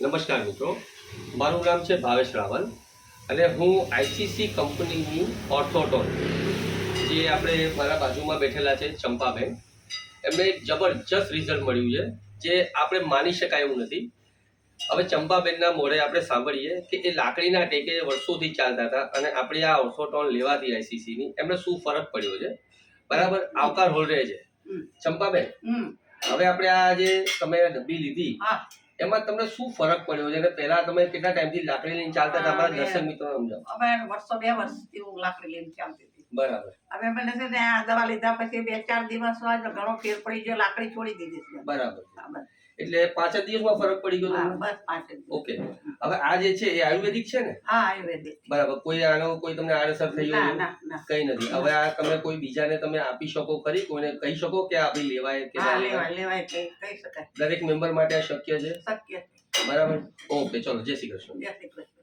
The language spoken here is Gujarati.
નમસ્કાર મિત્રો. મારું નામ છે ભાવેશ રાવલ અને હું આઈસીસી કંપનીની ઓર્થોટોન જે આપણે મારા બાજુમાં બેઠેલા છે ચંપાબેન એમને એક જબરજસ્ત રિઝલ્ટ મળ્યું છે જે આપણે માની શકાય એવું નથી. હવે ચંપાબેનના મોઢે આપણે સાંભળીએ કે એ લાકડીના ટેકે વર્ષોથી ચાલતા હતા અને આપણે આ ઓર્થોટોન લેવાથી આઈસીસીની એમને શું ફરક પડ્યો છે? બરાબર આવકાર હોલ રહે છે. ચંપાબેન હવે આપણે આ જે તમે ડબ્બી લીધી હા. એમાં તમને શું ફરક પડ્યો છે? કે પહેલા તમે કેટલા ટાઈમથી લાકડી લઈને ચાલતા હતા? અમારા. દર્શક મિત્રો સમજાવો અમે વર્ષો બે વર્ષથી હું લાકડી લઈને ચાલતી હતી. બરાબર. હવે મને છે ને આ દવા લીધા પછી બે ચાર દિવસમાં જ ઘણો ફેર પડી ગયો લાકડી છોડી દીધી છે. બરાબર. એટલે પાંચ જ દિવસમાં ફરક પડી ગયો હા, બસ પાંચ જ દિવસ. ઓકે. હવે આ જે છે એ આયુર્વેદિક છે ને? હા આયુર્વેદિક. બરાબર. કોઈ આનો કોઈ તમને આડઅસર થઈ ના હોય ના ના. કઈ નથી. હવે આ તમે કોઈ બીજાને તમે આપી શકો ખરી? કોઈને કહી શકો કે આ ભાઈ લેવાય કે હા ના લેવાય? લેવાય લેવાય કઈ કહી શકાય. દરેક મેમ્બર માટે આ શક્ય છે? શક્ય છે. બરાબર. ઓકે ચલો. જય શ્રી કૃષ્ણ. જય શ્રી કૃષ્ણ.